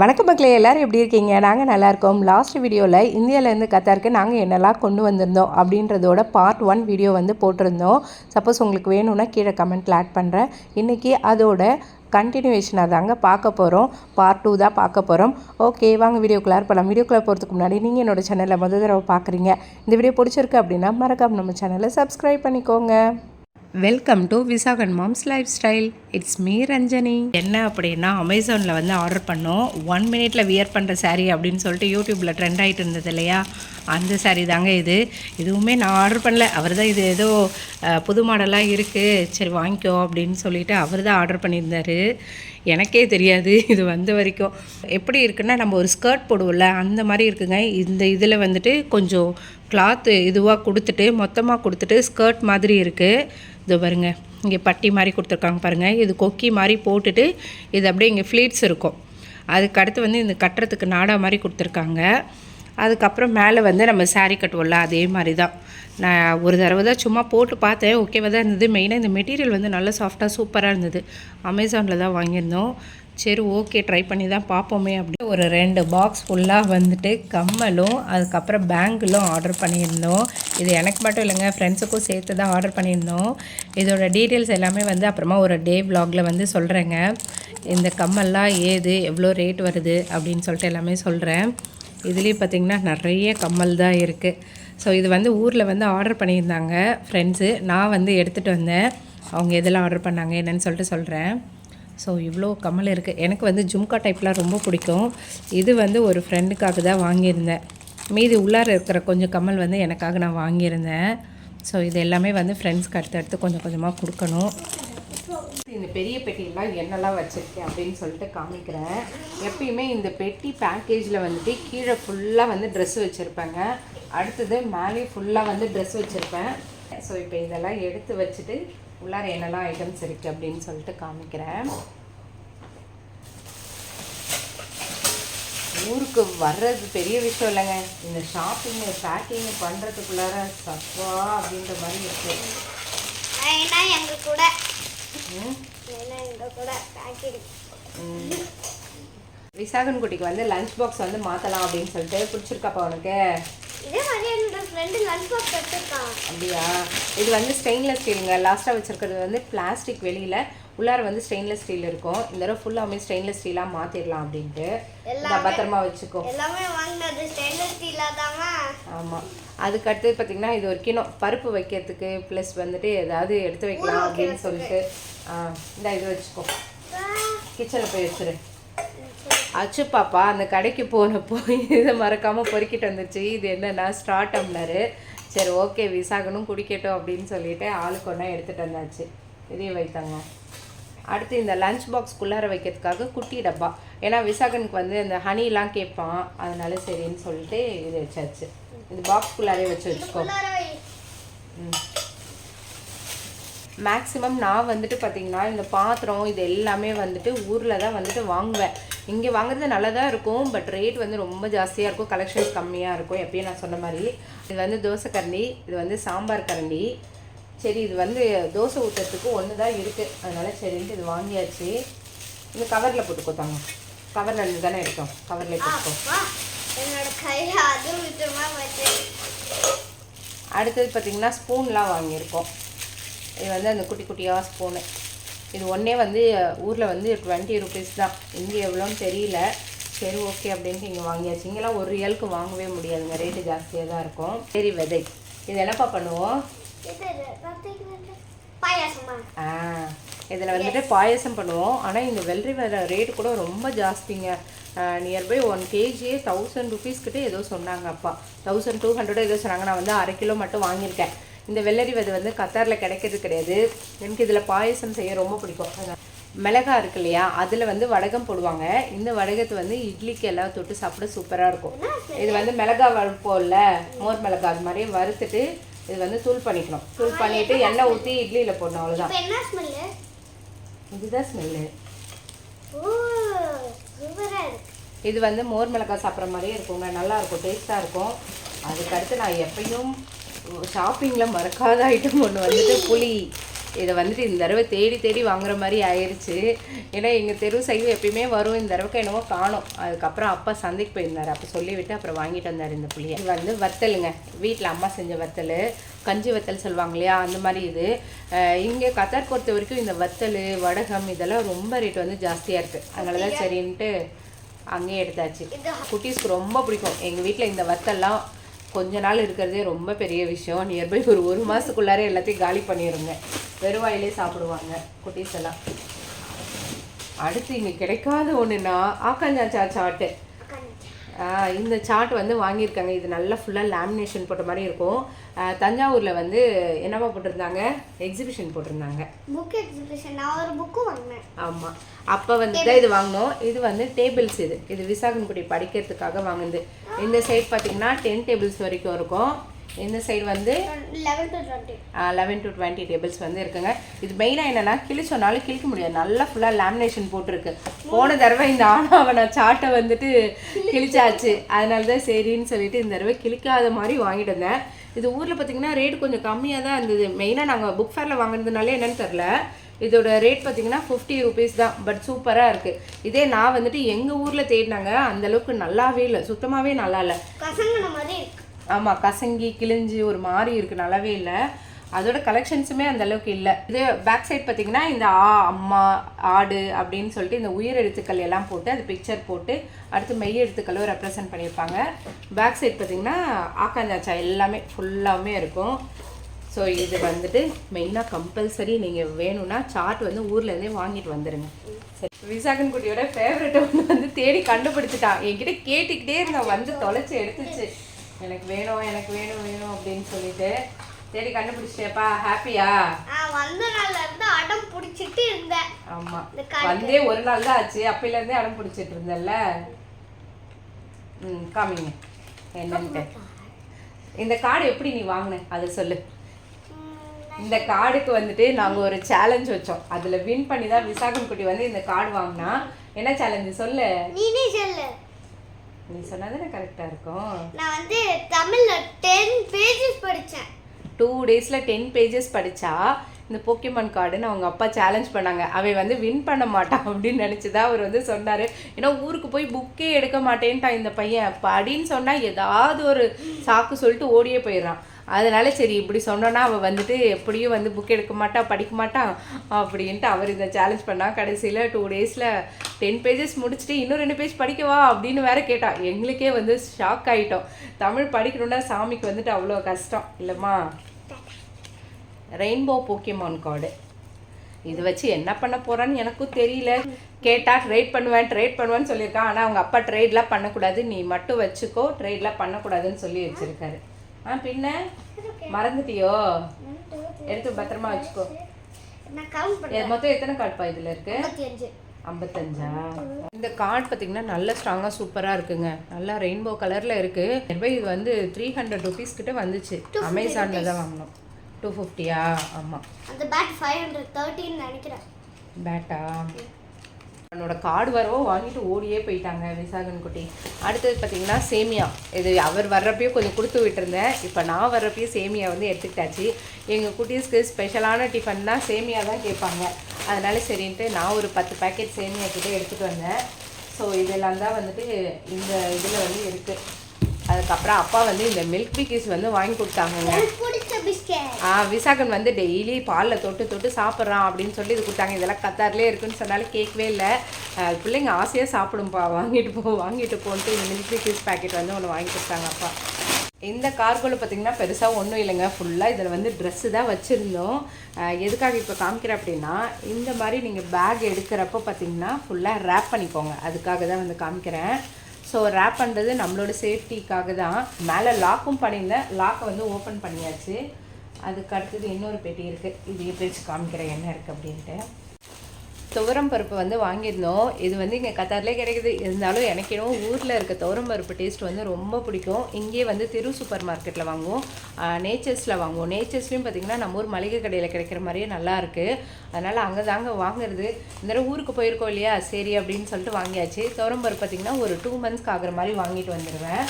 வணக்கம் மக்களே எல்லோரும் எப்படி இருக்கீங்க? நாங்கள் நல்லாயிருக்கோம் லாஸ்ட் வீடியோவில் இந்தியாவிலேருந்து கத்தாருக்கு நாங்கள் என்னெல்லாம் கொண்டு வந்திருந்தோம் அப்படின்றதோட பார்ட் ஒன் வீடியோ வந்து போட்டிருந்தோம். சப்போஸ் உங்களுக்கு வேணும்னா கீழே கமெண்ட்டில் ஆட் பண்ணுறேன் இன்றைக்கி அதோட கண்டினியூவேஷனாக தாங்க பார்க்க போகிறோம் பார்ட் டூ தான் பார்க்க போகிறோம் ஓகே வாங்க வீடியோக்குள்ளே போகலாம் வீடியோக்குள்ளே போகிறதுக்கு முன்னாடி நீங்கள் என்னோட சேனலை முதல் தடவை பார்க்குறீங்க. இந்த வீடியோ பிடிச்சிருக்கு அப்படின்னா மறக்காம நம்ம சேனலை சப்ஸ்கிரைப் பண்ணிக்கோங்க. Welcome to Visakan mom's lifestyle it's me Ranjani என்ன அப்படின்னா அமேசானில் வந்து ஆர்டர் பண்ணோம். ஒன் மினிட்ல வியர் பண்ணுற சாரீ அப்படின்னு சொல்லிட்டு யூடியூப்பில் ட்ரெண்ட் ஆகிட்டு இருந்தது இல்லையா? அந்த சாரீ தாங்க இது. இதுவுமே நான் ஆர்டர் பண்ணல. அவர் தான் இது ஏதோ புது மாடலாக இருக்குது சரி வாங்கிக்கோ அப்படின்னு சொல்லிட்டு அவர் தான் ஆர்டர் பண்ணியிருந்தாரு. எனக்கே தெரியாது இது வந்த வரைக்கும். எப்படி இருக்குன்னா நம்ம ஒரு ஸ்கர்ட் போடுவோம்ல அந்த மாதிரி இருக்குங்க. இந்த இதில் வந்துட்டு கொஞ்சம் கிளாத்து இதுவாக கொடுத்துட்டு மொத்தமாக கொடுத்துட்டு ஸ்கர்ட் மாதிரி இருக்குது இது பாருங்க இங்கே பட்டி மாதிரி கொடுத்துருக்காங்க பாருங்கள் இது கொக்கி மாதிரி போட்டுட்டு இது அப்படியே இங்கே ஃப்ளீட்ஸ் இருக்கும். அதுக்கு அடுத்து வந்து இந்த கட்டுறதுக்கு நாடா மாதிரி கொடுத்துருக்காங்க. அதுக்கப்புறம் மேலே வந்து நம்ம சாரீ கட்டுவோம்ல அதே மாதிரி தான். நான் ஒரு தடவை தான் சும்மா போட்டு பார்த்தேன். ஓகேவாக தான் இருந்தது. மெயினாக இந்த மெட்டீரியல் வந்து நல்லா சாஃப்டாக சூப்பராக இருந்தது. அமேசானில் தான் வாங்கியிருந்தோம். சரி ஓகே ட்ரை பண்ணி தான் பார்ப்போமே அப்படி ஒரு ரெண்டு பாக்ஸ் ஃபுல்லாக வந்துட்டு கம்மலும் அதுக்கப்புறம் பேங்கிலும் ஆர்டர் பண்ணியிருந்தோம். இது எனக்கு மட்டும் இல்லைங்க ஃப்ரெண்ட்ஸுக்கும் சேர்த்து தான் ஆர்டர் பண்ணியிருந்தோம். இதோட டீட்டெயில்ஸ் எல்லாமே வந்து அப்புறமா ஒரு டே vlogல வந்து சொல்கிறேங்க இந்த கம்மல்லாம் ஏது எவ்வளோ ரேட் வருது அப்படின்னு சொல்லிட்டு எல்லாமே சொல்கிறேன் இதுலேயும் பார்த்திங்கன்னா நிறைய கம்மல் தான் இருக்குது ஸோ இது வந்து ஊரில் வந்து ஆர்டர் பண்ணியிருந்தாங்க ஃப்ரெண்ட்ஸு நான் வந்து எடுத்துகிட்டு வந்தேன். அவங்க எதெல்லாம் ஆர்டர் பண்ணாங்க என்னென்னு சொல்லிட்டு சொல்கிறேன் ஸோ இவ்வளோ கமல் இருக்குது எனக்கு வந்து ஜும்கா டைப்லாம் ரொம்ப பிடிக்கும். இது வந்து ஒரு ஃப்ரெண்டுக்காக தான் வாங்கியிருந்தேன். மீதி உள்ளார இருக்கிற கொஞ்சம் கமல் வந்து எனக்காக நான் வாங்கியிருந்தேன். ஸோ இது எல்லாமே வந்து ஃப்ரெண்ட்ஸ்க்கு அடுத்து அடுத்து கொஞ்சம் கொஞ்சமாக கொடுக்கணும். இந்த பெரிய பெட்டியெல்லாம் என்னெல்லாம் வச்சுருக்கேன் அப்படின்னு சொல்லிட்டு காமிக்கிறேன். எப்பயுமே இந்த பெட்டி பேக்கேஜில் வந்துட்டு கீழே ஃபுல்லாக வந்து ட்ரெஸ் வச்சுருப்பேங்க. அடுத்தது மேலே ஃபுல்லாக வந்து ட்ரெஸ் வச்சுருப்பேன். ஸோ இப்போ இதெல்லாம் எடுத்து வச்சுட்டு உள்ளார என்னெல்லாம் ஐட்டம்ஸ் இருக்குது அப்படின்னு சொல்லிட்டு காமிக்கிறேன். ஊருக்கு வர்றது பெரிய விஷயம் இல்லைங்க. இந்த ஷாப்பிங்கு பேக்கிங் பண்ணுறதுக்குள்ளார சப்பா அப்படின்ற மாதிரி இருக்குது ஏன்னா கூட? விசாகன் குட்டிக்கு வந்து லஞ்ச் பாக்ஸ் வந்து மாற்றலாம் அப்படின்னு சொல்லிட்டு பிடிச்சிருக்காப்பா உனக்கு. இதே மாதிரி என்னோட ஃப்ரெண்டு லஞ்ச் பாக்ஸ் எடுத்துருக்கான். அப்படியா? இது வந்து ஸ்டெயின்லெஸ் ஸ்டீலுங்க லாஸ்ட்டாக வச்சுருக்கிறது வந்து பிளாஸ்டிக் வெளியில். உள்ளார வந்து ஸ்டெயின்லெஸ் ஸ்டீல் இருக்கும். இந்த தடவை ஃபுல்லாமே ஸ்டெயின்லெஸ் ஸ்டீலாக மாற்றிடலாம் அப்படின்ட்டு. பத்திரமா வச்சுக்கோ. எல்லாமே வாங்கினது ஸ்டெயின்லெஸ் ஸ்டீலாக தாங்க ஆமாம் அதுக்கு அடுத்து பார்த்தீங்கன்னா இது ஒரு கிணம் பருப்பு வைக்கிறதுக்கு ப்ளஸ் வந்துட்டு ஏதாவது எடுத்து வைக்கலாம் அப்படின்னு சொல்லிட்டு. இந்த இது வச்சுக்கோ. கிச்சனில் போய் வச்சிரு. அச்சு பாப்பா அந்த கடைக்கு போனப்போ இதை மறக்காமல் பொறுக்கிட்டு வந்துச்சு இது என்னன்னா ஸ்ட்ரா டம்ளரு சரி ஓகே விசாகனும் குடிக்கட்டும் அப்படின்னு சொல்லிட்டு ஆளுக்கு ஒன்றா எடுத்துகிட்டு வந்தாச்சு. இதையும் வைத்தாங்க அடுத்து இந்த லஞ்ச் பாக்ஸ்குள்ளார வைக்கிறதுக்காக குட்டி டப்பா. ஏன்னா விசாகனுக்கு வந்து இந்த ஹனிலாம் கேட்பான். அதனால சரின்னு சொல்லிட்டு இது வச்சாச்சு. இந்த பாக்ஸ் குள்ளாரே வச்சு வச்சுக்கோ. ம். மேக்ஸிமம் நான் வந்துட்டு பார்த்தீங்கன்னா இந்த பாத்திரம் இது எல்லாமே வந்துட்டு ஊரில் தான் வந்துட்டு வாங்குவேன். இங்கே வாங்குறது நல்லா தான் இருக்கும் பட் ரேட் வந்து ரொம்ப ஜாஸ்தியாக இருக்கும். கலெக்ஷன்ஸ் கம்மியாக இருக்கும் எப்பயும் நான் சொன்ன மாதிரி. இது வந்து தோசை கரண்டி இது வந்து சாம்பார் கரண்டி. சரி இது வந்து தோசை ஊற்றுறதுக்கு ஒன்று தான் இருக்குது அதனால சரின்ட்டு இது வாங்கியாச்சு. இந்த கவரில் போட்டுக்கோ தாங்க கவரில் இருந்து தானே எடுத்தோம். கவரில் போட்டுக்கோ அப்பா என்னோட கையில அது அடுத்தது பார்த்திங்கன்னா ஸ்பூன்லாம் வாங்கியிருக்கோம். இது வந்து அந்த குட்டி குட்டியாக ஸ்பூனு. இது ஒன்றே வந்து ஊரில் வந்து டுவெண்ட்டி ருபீஸ் தான். இங்கே எவ்வளோன்னு தெரியல. சரி ஓகே அப்படின்ட்டு இங்கே வாங்கியாச்சு. இங்கெல்லாம் ஒரு ரியலுக்கு வாங்கவே முடியாதுங்க. ரேட்டு ஜாஸ்தியாக தான் இருக்கும். சரி விதை. இது என்னப்பா பண்ணுவோம்? இதில் வந்துட்டு பாயசம் பண்ணுவோம். ஆனால் இந்த வெள்ளரி வர ரேட் கூட ரொம்ப ஜாஸ்திங்க. நியர்பை ஒன் கேஜியே தௌசண்ட் ருபீஸ் கிட்ட ஏதோ சொன்னாங்க அப்பா. தௌசண்ட் டூ ஹண்ட்ரட் ஏதோ சொன்னாங்க. நான் வந்து அரை கிலோ மட்டும் வாங்கியிருக்கேன். இந்த வெள்ளரி விதை வந்து கத்தாரில் கிடைக்கிறது கிடையாது. எனக்கு இதில் பாயசம் செய்ய ரொம்ப பிடிக்கும். மிளகா இருக்கு இல்லையா அதில் வந்து வடகம் போடுவாங்க. இந்த வடகத்தை வந்து இட்லிக்கு எல்லாம் தொட்டு சாப்பிட சூப்பராக இருக்கும். இது வந்து மிளகா வறுப்போம்ல மோர் மிளகா அது மாதிரியே வறுத்துட்டு இது வந்து தூள் பண்ணிக்கணும். தூள் பண்ணிட்டு எண்ணெய் ஊற்றி இட்லியில் போடணும் அவ்வளோதான் என்ன ஸ்மெல்லு இதுதான் ஸ்மெல்லு இது வந்து மோர் மிளகாய் சாப்பிட்ற மாதிரியே இருக்குங்க. நல்லா இருக்கும் டேஸ்ட்டாக இருக்கும். அதுக்கடுத்து நான் எப்பயும் ஷாப்பிங்கில் மறக்காத ஐட்டம் ஒன்று வந்துட்டு புளி. இதை வந்துட்டு இந்த தடவை தேடி தேடி வாங்குற மாதிரி ஆயிடுச்சு ஏன்னா எங்கள் தெரு சைடு எப்பயுமே வரும். இந்த தடவைக்கு என்னவோ காணும். அதுக்கப்புறம் அப்பா சந்தைக்கு போயிருந்தார். அப்போ சொல்லிவிட்டு அப்புறம் வாங்கிட்டு வந்தார் இந்த புளியை. இது வந்து வத்தலுங்க. வீட்டில் அம்மா செஞ்ச வத்தல். கஞ்சி வத்தல் சொல்லுவாங்க இல்லையா? அந்த மாதிரி இது. இங்கே கத்தார் பொறுத்த வரைக்கும் இந்த வத்தல் வடகம் இதெல்லாம் ரொம்ப ரேட் வந்து ஜாஸ்தியாக இருக்குது அதனால தான் சரின்ட்டு அங்கேயே எடுத்தாச்சு. குட்டீஸ்க்கு ரொம்ப பிடிக்கும். எங்கள் வீட்டில் இந்த வத்தல்லாம் கொஞ்ச நாள் இருக்கிறதே ரொம்ப பெரிய விஷயம். நியர்பை ஒரு ஒரு மாதத்துக்குள்ளாரே எல்லாத்தையும் காலி பண்ணிடுங்க வெறுவாயிலே சாப்பிடுவாங்க குட்டீஸ் எல்லாம். அடுத்து இங்கே கிடைக்காத ஒன்றுன்னா ஆக்காஞ்சாச்சா சாட்டு இந்த சார்ட் வந்து வாங்கியிருக்காங்க. இது நல்லா ஃபுல்லாக லேமினேஷன் போட்ட மாதிரி இருக்கும். தஞ்சாவூரில் வந்து என்னவா போட்டிருந்தாங்க? எக்ஸிபிஷன் போட்டிருந்தாங்க. புக் எக்ஸிபிஷன் நான் ஒரு புக்கு வாங்கினேன். ஆமாம் அப்போ வந்து தான் இது வாங்கினோம். இது வந்து டேபிள்ஸ் இது. இது விசாகன்குடி படிக்கிறதுக்காக வாங்குது இந்த சைடு பார்த்தீங்கன்னா டென் டேபிள்ஸ் வரைக்கும் இருக்கும். இந்த சைடு வந்து eleven to twenty eleven to twenty tables வந்து இருக்குங்க. இது மெயினாக என்னென்னா கிழிச்சோனாலும் கிழிக்க முடியாது. நல்லா ஃபுல்லாக லேமினேஷன் போட்டிருக்கு. போன தடவை இந்த ஆனாவன சாட்டை வந்துட்டு கிழிச்சாச்சு. அதனால தான் சரின்னு சொல்லிட்டு இந்த தடவை கிழிக்காத மாதிரி வாங்கிட்டு இது ஊரில் பார்த்தீங்கன்னா ரேட் கொஞ்சம் கம்மியாக தான் இருந்தது. மெயினாக நாங்கள் புக் ஃபேரில் வாங்குறதுனாலே என்னன்னு தெரில இதோட ரேட் பார்த்தீங்கன்னா ஃபிஃப்டி ருபீஸ் தான். பட் சூப்பராக இருக்குது இதே நான் வந்துட்டு எங்கள் ஊரில் தேடினாங்க அந்தளவுக்கு நல்லாவே இல்லை. சுத்தமாகவே நல்லா இல்லை. ஆமாம் கசங்கி கிழிஞ்சு ஒரு மாதிரி இருக்குது நல்லாவே இல்லை. அதோட கலெக்ஷன்ஸுமே அந்த அளவுக்கு இல்லை. இது பேக் சைட் பார்த்தீங்கன்னா இந்த ஆ அம்மா ஆடு அப்படின்னு சொல்லிட்டு இந்த உயிர் எழுத்துக்கள் எல்லாம் போட்டு அது பிக்சர் போட்டு அடுத்து மெய் எழுத்துக்களும் ரெப்ரசன்ட் பண்ணியிருப்பாங்க. பேக் சைட் பார்த்தீங்கன்னா ஆக்காஞ்சாச்சா எல்லாமே ஃபுல்லாகவுமே இருக்கும். ஸோ இது வந்துட்டு மெயினாக கம்பல்சரி நீங்கள் வேணும்னா சார்ட் வந்து ஊர்லேருந்தே வாங்கிட்டு வந்துடுங்க சரி. விசாகன் குட்டியோட ஃபேவரட் ஒன்று வந்து தேடி கண்டுபிடிச்சிட்டான். என்கிட்ட கேட்டுக்கிட்டே இருந்தேன் வந்து தொலைச்சி எடுத்துச்சு. எனக்கு வேணும் எனக்கு வேணும் வேணும் அப்படின்னு சொல்லிட்டு. தேடி கண்டுபிடிச்சிட்டேப்பா. ஹாப்பியா வந்த நாள்ல இருந்து அடம் பிடிச்சிட்டு இருந்தேன். ஆமா. வந்தே ஒரு நாள் தான் ஆச்சு. அப்பையில இருந்தே அடம் பிடிச்சிட்டு இருந்தல்ல ம் காமிங்க என்னன்ட்டு. இந்த கார்டு எப்படி நீ வாங்கின? அதை சொல்லு. இந்த கார்டுக்கு வந்துட்டு நாங்கள் ஒரு சேலஞ்ச் வச்சோம். அதில் வின் பண்ணி தான் விசாகன் குட்டி வந்து இந்த கார்டு வாங்கினா. என்ன சேலஞ்சு சொல்லு. நீனே சொல்லு. நீ சொன்னதானே கரெக்டாக இருக்கும். நான் வந்து தமிழ்ல டென் பேஜஸ் படிச்சேன். டூ டேஸில் டென் பேஜஸ் படித்தா இந்த போக்கிமான் கார்டுன்னு அவங்க அப்பா சேலஞ்ச் பண்ணாங்க. அவன் வந்து வின் பண்ண மாட்டான் அப்படின்னு நினச்சி தான் அவர் வந்து சொன்னார். ஏன்னா ஊருக்கு போய் புக்கே எடுக்க மாட்டேன்ட்டான் இந்த பையன். படின்னு சொன்னால் ஏதாவது ஒரு சாக்கு சொல்லிட்டு ஓடியே போயிடுறான். அதனால சரி இப்படி சொன்னோன்னா அவள் வந்துட்டு எப்படியும் வந்து புக் எடுக்க மாட்டா படிக்க மாட்டான் அப்படின்ட்டு அவர் இந்த சேலஞ்ச் பண்ணா. கடைசியில் டூ டேஸில் டென் பேஜஸ் முடிச்சுட்டு இன்னும் ரெண்டு பேஜ் படிக்கவா அப்படின்னு வேற கேட்டான் எங்களுக்கே வந்து ஷாக் ஆகிட்டோம் தமிழ் படிக்கணுன்னா சாமிக்கு வந்துட்டு அவ்வளோ கஷ்டம். இல்லைம்மா. ரெயின்போ போக்கியமான் கார்டு இது வச்சு என்ன பண்ண போகிறான்னு எனக்கும் தெரியல. கேட்டால் ட்ரேட் பண்ணுவேன் ட்ரேட் பண்ணுவேன்னு சொல்லியிருக்கான். ஆனால் அவங்க அப்பா ட்ரேட்லாம் பண்ணக்கூடாது. நீ மட்டும் வச்சுக்கோ ட்ரேட்லாம் பண்ணக்கூடாதுன்னு சொல்லி வச்சுருக்காரு. ஆ பின்ன? மறந்துட்டியோ? எடுத்து பத்திரமா வச்சுக்கோ. மொத்தம் எத்தனை கார்டுப்பா இதில் இருக்கு? ஐம்பத்தஞ்சா? இந்த கார்டு பார்த்தீங்கன்னா நல்ல ஸ்ட்ராங்காக சூப்பராக இருக்குங்க. நல்லா ரெயின்போ கலரில் இருக்குது இது வந்து த்ரீ ஹண்ட்ரட் ருபீஸ் கிட்ட வந்துச்சு. அமேசானில் தான் வாங்கினோம் டூ ஃபிஃப்டியா ஆமாம் அந்த பேட் ஃபைவ் ஹண்ட்ரட் தேர்ட்டின்னு நினைக்கிறேன். பேட்டா என்னோட கார்டு வரவோ வாங்கிட்டு ஓடியே போயிட்டாங்க விசாகன் குட்டி. அடுத்தது பார்த்தீங்கன்னா சேமியா. இது அவர் வர்றப்பயும் கொஞ்சம் கொடுத்து விட்டுருந்தேன். இப்போ நான் வர்றப்பயும் சேமியா வந்து எடுத்துக்கிட்டாச்சு. எங்கள் குட்டீஸ்க்கு ஸ்பெஷலான டிஃபன்னா சேமியா தான் கேட்பாங்க. அதனால சரின்ட்டு நான் ஒரு பத்து பேக்கெட் சேமியா கிட்டே எடுத்துகிட்டு வந்தேன். ஸோ இதெல்லாம் தான் வந்துட்டு இந்த இதில் வந்து இருக்குது அதுக்கப்புறம் அப்பா வந்து இந்த மில்க் பிக்கிஸ் வந்து வாங்கி கொடுத்தாங்கங்க. விசாகன் வந்து டெய்லி பாலில் தொட்டு தொட்டு சாப்பிட்றான் அப்படின்னு சொல்லி இது கொடுத்தாங்க. இதெல்லாம் கத்தார்லேயே இருக்குன்னு சொன்னாலும் கேட்கவே இல்லை. பிள்ளைங்க ஆசையாக சாப்பிடும்பா. வாங்கிட்டு போ வாங்கிட்டு போன்ட்டு இந்த மில்க் பிக்கிஸ் பேக்கெட் வந்து ஒன்று வாங்கி கொடுத்தாங்க அப்பா இந்த கார்கோவில் பார்த்தீங்கன்னா பெருசாக ஒன்றும் இல்லைங்க. ஃபுல்லாக இதில் வந்து ட்ரெஸ்ஸு தான் வச்சுருந்தோம். எதுக்காக இப்போ காமிக்கிறேன் அப்படின்னா இந்த மாதிரி நீங்கள் பேக் எடுக்கிறப்போ பார்த்தீங்கன்னா ஃபுல்லாக ரேப் பண்ணிக்கோங்க. அதுக்காக தான் வந்து காமிக்கிறேன். ஸோ ரேப் பண்ணுறது நம்மளோட சேஃப்டிக்காக தான். மேலே லாக்கும் பண்ணியிருந்தேன். லாக்கை வந்து ஓப்பன் பண்ணியாச்சு. அதுக்கு அடுத்தது இன்னொரு பெட்டி இருக்குது இது ஈபிரிட்ஜ் காமிக்கிற என்ன இருக்குது அப்படின்ட்டு. துவரம் பருப்பு வந்து வாங்கியிருந்தோம். இது வந்து இங்கே கத்தார்லேயே கிடைக்குது. இருந்தாலும் எனக்கு இன்னும் ஊரில் இருக்க துவரம் பருப்பு டேஸ்ட் வந்து ரொம்ப பிடிக்கும். இங்கேயே வந்து திரு சூப்பர் மார்க்கெட்டில் வாங்குவோம். நேச்சர்ஸில் வாங்குவோம். நேச்சர்ஸ்லேயும் பார்த்திங்கன்னா நம்ம ஊர் மளிகை கடையில் கிடைக்கிற மாதிரியே நல்லாயிருக்கு அதனால் அங்கே தாங்க வாங்குறது. இந்த தடவை ஊருக்கு போயிருக்கோம் இல்லையா? சரி அப்படின்னு சொல்லிட்டு வாங்கியாச்சு. துவரம் பருப்பு பார்த்திங்கன்னா ஒரு டூ மந்த்ஸ்க்கு ஆகிற மாதிரி வாங்கிட்டு வந்துடுவேன்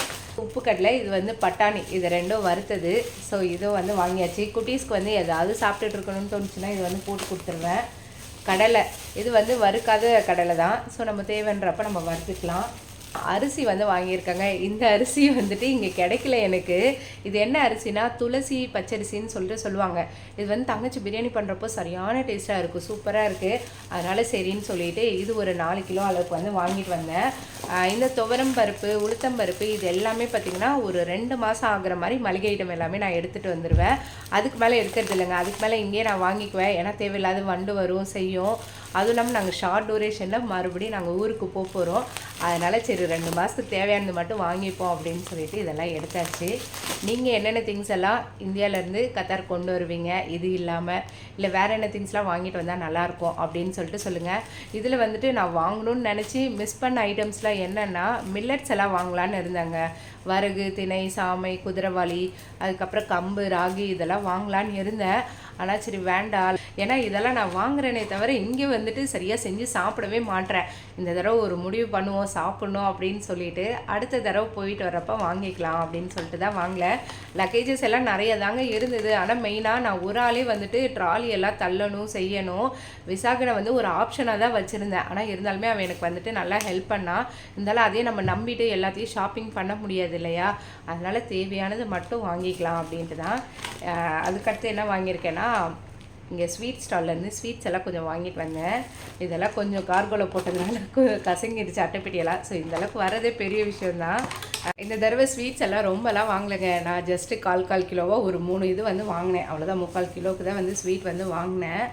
உப்பு கடலை இது வந்து பட்டாணி. இது ரெண்டும் வறுத்தது. ஸோ இதுவும் வந்து வாங்கியாச்சு. குட்டீஸ்க்கு வந்து ஏதாவது சாப்பிட்டுட்டு இருக்கணும்னு தோணுச்சுன்னா இது வந்து போட்டு கொடுத்துருவேன். கடலை. இது வந்து வறுக்காத கடலை தான். ஸோ நம்ம தேவைன்றப்ப நம்ம வறுத்துக்கலாம். அரிசி வந்து வாங்கியிருக்காங்க. இந்த அரிசி வந்துட்டு இங்கே கிடைக்கல எனக்கு. இது என்ன அரிசினா துளசி பச்சரிசின்னு சொல்லிட்டு சொல்லுவாங்க. இது வந்து தங்கச்சி பிரியாணி பண்ணுறப்போ சரியான டேஸ்ட்டாக இருக்கும். சூப்பராக இருக்குது அதனால் சரின்னு சொல்லிட்டு இது ஒரு நாலு கிலோ அளவுக்கு வந்து வாங்கிட்டு வந்தேன். இந்த துவரம் பருப்பு உளுத்தம் பருப்பு இது எல்லாமே பார்த்திங்கன்னா ஒரு ரெண்டு மாதம் ஆகுற மாதிரி மளிகை ஐட்டம் எல்லாமே நான் எடுத்துகிட்டு வந்துடுவேன் அதுக்கு மேலே எடுக்கிறது இல்லைங்க. அதுக்கு மேலே இங்கேயே நான் வாங்கிக்குவேன். ஏன்னா தேவையில்லாத வண்டு வரும் செய்யும். அதுவும் இல்லாமல் நாங்கள் ஷார்ட் டூரேஷனில் மறுபடியும் நாங்கள் ஊருக்கு போக போகிறோம் அதனால் சரி ரெண்டு மாதத்துக்கு தேவையானது மட்டும் வாங்கிப்போம் அப்படின்னு சொல்லிட்டு இதெல்லாம் எடுத்தாச்சு. நீங்கள் என்னென்ன திங்ஸ் எல்லாம் இந்தியாவிலேருந்து கத்தார் கொண்டு வருவீங்க? இது இல்லாமல் இல்லை வேறு என்ன திங்ஸ்லாம் வாங்கிட்டு வந்தால் நல்லாயிருக்கும் அப்படின்னு சொல்லிட்டு சொல்லுங்கள் இதில் வந்துட்டு நான் வாங்கணும்னு நினச்சி மிஸ் பண்ண ஐட்டம்ஸ்லாம் என்னென்னா மில்லட்ஸ் எல்லாம் வாங்கலான்னு இருந்தாங்க. வரகு திணை சாமை குதிரைவாளி அதுக்கப்புறம் கம்பு ராகி இதெல்லாம் வாங்கலான்னு இருந்தேன். ஆனால் சரி வேண்டாம். ஏன்னா இதெல்லாம் நான் வாங்குறேனே தவிர இங்கே வந்துட்டு சரியாக செஞ்சு சாப்பிடவே மாட்டேன் இந்த தடவை ஒரு முடிவு பண்ணுவோம் சாப்பிட்ணும் அப்படின்னு சொல்லிட்டு அடுத்த தடவை போயிட்டு வரப்போ வாங்கிக்கலாம் அப்படின்னு சொல்லிட்டு தான் வாங்கல. லக்கேஜஸ் எல்லாம் நிறைய தாங்க இருந்தது. ஆனால் மெயினாக நான் ஒரு ஆளே வந்துட்டு ட்ராலி எல்லாம் தள்ளணும் செய்யணும். விசாகனை வந்து ஒரு ஆப்ஷனாக தான் வச்சுருந்தேன். ஆனால் இருந்தாலுமே அவன் எனக்கு வந்துட்டு நல்லா ஹெல்ப் பண்ணா. இருந்தாலும் அதே நம்ம நம்பிட்டு எல்லாத்தையும் ஷாப்பிங் பண்ண முடியாது இல்லையா? அதனால் தேவையானது மட்டும் வாங்கிக்கலாம் அப்படின்ட்டு தான். அதுக்கடுத்து என்ன வாங்கியிருக்கேன்னா இங்கே ஸ்வீட் ஸ்டால்லேருந்து ஸ்வீட்ஸ் எல்லாம் கொஞ்சம் வாங்கிட்டு வந்தேன். இதெல்லாம் கொஞ்சம் கார்கோலை போட்டதுனால கசங்கிடுச்சு அட்டைப்பெட்டியெல்லாம். ஸோ இந்தளவுக்கு வரதே பெரிய விஷயம்தான். இந்த தடவை ஸ்வீட்ஸ் எல்லாம் ரொம்பலாம் வாங்கலைங்க. நான் ஜஸ்ட்டு கால் கால் கிலோவாக ஒரு மூணு இது வந்து வாங்கினேன். அவ்வளோதான் முக்கால் கிலோவுக்கு தான் வந்து ஸ்வீட் வந்து வாங்கினேன்.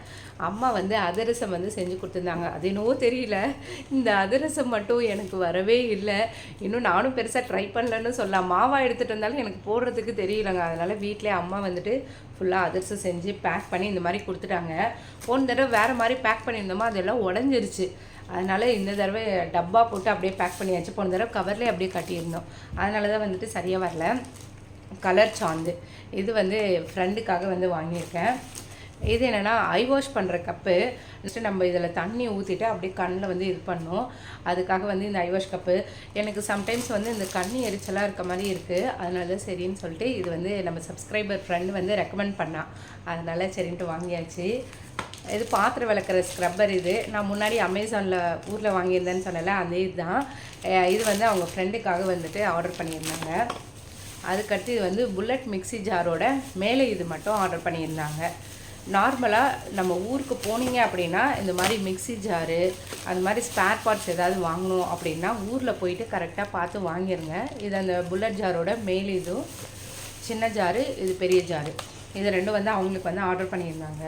அம்மா வந்து அதிரசம் வந்து செஞ்சு கொடுத்துருந்தாங்க. அது என்னவோ தெரியல. இந்த அதிரசம் மட்டும் எனக்கு வரவே இல்லை. இன்னும் நானும் பெருசாக ட்ரை பண்ணலன்னு சொல்லலாம் மாவா எடுத்துகிட்டு வந்தாலும் எனக்கு போடுறதுக்கு தெரியலங்க. அதனால் வீட்டிலே அம்மா வந்துட்டு ஃபுல்லாக அதிரசம் செஞ்சு பேக் பண்ணி இந்த மாதிரி கொடுத்துட்டாங்க. போன தடவை வேறு மாதிரி பேக் பண்ணியிருந்தோமா? அதெல்லாம் உடஞ்சிருச்சு. அதனால் இந்த தடவை டப்பா போட்டு அப்படியே பேக் பண்ணியாச்சு. போன தடவை கவர்லேயே அப்படியே கட்டியிருந்தோம். அதனால தான் வந்துட்டு சரியாக வரல. கலர் சாந்து. இது வந்து ஃப்ரெண்டுக்காக வந்து வாங்கியிருக்கேன். இது என்னென்னா ஐ வாஷ் பண்ணுற கப்பு ஃபஸ்ட்டு நம்ம இதில் தண்ணி ஊற்றிட்டு அப்படியே கண்ணில் வந்து இது பண்ணோம். அதுக்காக வந்து இந்த ஐ வாஷ் கப்பு எனக்கு சம்டைம்ஸ் வந்து இந்த கண்ணி எரிச்சலாக இருக்க மாதிரி இருக்குது அதனால தான் சரின்னு சொல்லிட்டு இது வந்து நம்ம சப்ஸ்கிரைபர் ஃப்ரெண்டு வந்து ரெக்கமெண்ட் பண்ணான் அதனால சரின்ட்டு வாங்கியாச்சு. இது பாத்திரம் விளக்குற ஸ்க்ரப்பர் இது. நான் முன்னாடி அமேசானில் ஊரில் வாங்கியிருந்தேன்னு சொன்னல அதே இதுதான். இது வந்து அவங்க ஃப்ரெண்டுக்காக வந்துட்டு ஆர்டர் பண்ணியிருந்தாங்க. அதுக்கடுத்து இது வந்து புல்லட் மிக்ஸி ஜாரோட மேலே இது மட்டும் ஆர்டர் பண்ணியிருந்தாங்க. நார்மலாக நம்ம ஊருக்கு போனீங்க அப்படின்னா இந்த மாதிரி மிக்ஸி ஜாரு அந்த மாதிரி ஸ்பேர் பார்ட்ஸ் ஏதாவது வாங்கணும் அப்படின்னா ஊரில் போயிட்டு கரெக்டாக பார்த்து வாங்கிருங்க. இது அந்த புல்லட் ஜாரோட மேல் இதுவும் சின்ன ஜாரு இது பெரிய ஜாரு இது ரெண்டும் வந்து அவங்களுக்கு வந்து ஆர்டர் பண்ணியிருந்தாங்க.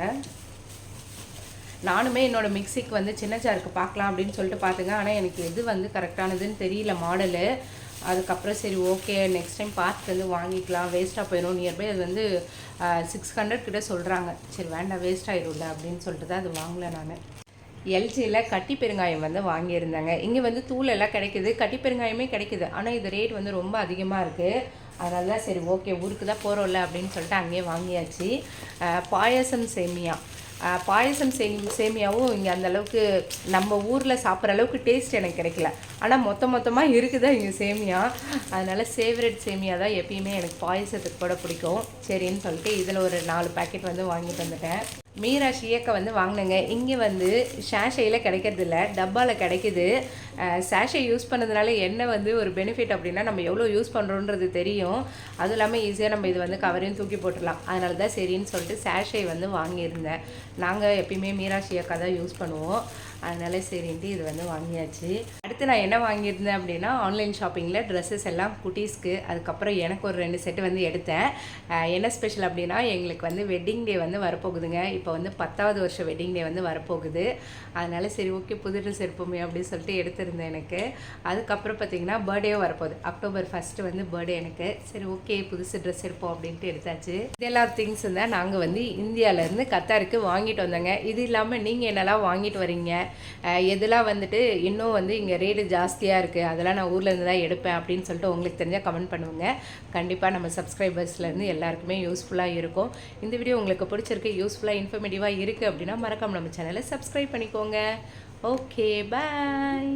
நானுமே என்னோடய மிக்சிக்கு வந்து சின்ன ஜாருக்கு பார்க்கலாம் அப்படின்னு சொல்லிட்டு பார்த்துங்க. ஆனால் எனக்கு எது வந்து கரெக்டானதுன்னு தெரியல மாடலு. அதுக்கப்புறம் சரி ஓகே நெக்ஸ்ட் டைம் பார்த்து வந்து வாங்கிக்கலாம். வேஸ்ட்டாக போயிடும் நியர்பை அது வந்து சிக்ஸ் ஹண்ட்ரட் கிட்ட சொல்கிறாங்க சரி வேண்டாம் வேஸ்ட் ஆயிடும்ல அப்படின்னு சொல்லிட்டு தான் அது வாங்கலை நான். எல்ஜியில் கட்டி பெருங்காயம் வந்து வாங்கியிருந்தாங்க. இங்கே வந்து தூள் எல்லாம் கிடைக்குது. கட்டி பெருங்காயமே கிடைக்குது. ஆனால் இது ரேட் வந்து ரொம்ப அதிகமாக இருக்குது அதனால தான் சரி ஓகே ஊருக்கு தான் போகிறோம்ல அப்படின்னு சொல்லிட்டு அங்கேயே வாங்கியாச்சு. பாயசம் பாயாசம் சேமியா. பாயாசம் சேமி சேமியாவும் இங்கே அந்த அளவுக்கு நம்ம ஊரில் சாப்பிட்ற அளவுக்கு டேஸ்ட் எனக்கு கிடைக்கல. ஆனால் மொத்த மொத்தமாக இருக்குதா இங்கே சேமியா? அதனால் ஃபேவரட் சேமியா தான் எப்பயுமே எனக்கு பாயசத்துக்கு கூட பிடிக்கும். சரின்னு சொல்லிட்டு இதில் ஒரு நாலு பாக்கெட் வந்து வாங்கிட்டு வந்துட்டேன். மீரா ஷியக்கை வந்து வாங்கினேங்க. இங்கே வந்து ஷேஷையில் கிடைக்கிறதில்ல டப்பாவில் கிடைக்குது. சேஷை யூஸ் பண்ணதுனால என்ன வந்து ஒரு பெனிஃபிட் அப்படின்னா நம்ம எவ்வளோ யூஸ் பண்ணுறோன்றது தெரியும். அதுவும் இல்லாமல் ஈஸியாக நம்ம இது வந்து கவரையும் தூக்கி போட்டுடலாம். அதனால தான் சரின்னு சொல்லிட்டு சேஷை வந்து வாங்கியிருந்தேன். நாங்கள் எப்பயுமே மீரா ஷியக்கா தான் யூஸ் பண்ணுவோம். அதனால் சரின்ட்டு இது வந்து வாங்கியாச்சு. அடுத்து நான் என்ன வாங்கியிருந்தேன் அப்படின்னா ஆன்லைன் ஷாப்பிங்கில் ட்ரெஸ்ஸஸ் எல்லாம் குட்டீஸ்க்கு அதுக்கப்புறம் எனக்கு ஒரு ரெண்டு செட்டு வந்து எடுத்தேன். என்ன ஸ்பெஷல் அப்படின்னா எங்களுக்கு வந்து வெட்டிங் டே வந்து வரப்போகுதுங்க. இப்போ வந்து பத்தாவது வருஷம் வெட்டிங் டே வந்து வரப்போகுது. அதனால் சரி ஓகே புது ட்ரெஸ் எடுப்போமே அப்படின்னு சொல்லிட்டு எடுத்திருந்தேன் எனக்கு. அதுக்கப்புறம் பார்த்தீங்கன்னா பர்த்டேவும் வரப்போகுது. அக்டோபர் ஃபஸ்ட்டு வந்து பர்த்டே எனக்கு. சரி ஓகே புதுசு ட்ரெஸ் எடுப்போம் அப்படின்ட்டு எடுத்தாச்சு. இது எல்லா திங்ஸ் தான் நாங்கள் வந்து இந்தியாவிலேருந்து கத்தாருக்கு வாங்கிட்டு வந்தோங்க. இது இல்லாமல் நீங்கள் என்னெல்லாம் வாங்கிட்டு வரீங்க? எதெல்லாம் வந்துட்டு இன்னும் வந்து இங்கே ரேட்டு ஜாஸ்தியாக இருக்குது அதெல்லாம் நான் ஊர்லேருந்து தான் எடுப்பேன் அப்படின்னு சொல்லிட்டு உங்களுக்கு தெரிஞ்சால் கமெண்ட் பண்ணுவோங்க கண்டிப்பாக நம்ம சப்ஸ்கிரைபர்ஸ்லேருந்து எல்லாருக்குமே யூஸ்ஃபுல்லாக இருக்கும். இந்த வீடியோ உங்களுக்கு பிடிச்சிருக்கு யூஸ்ஃபுல்லாக இன்ஃபர்மேட்டிவாக இருக்குது அப்படின்னா மறக்காமல் நம்ம சேனலை சப்ஸ்கிரைப் பண்ணிக்கோங்க. Okay bye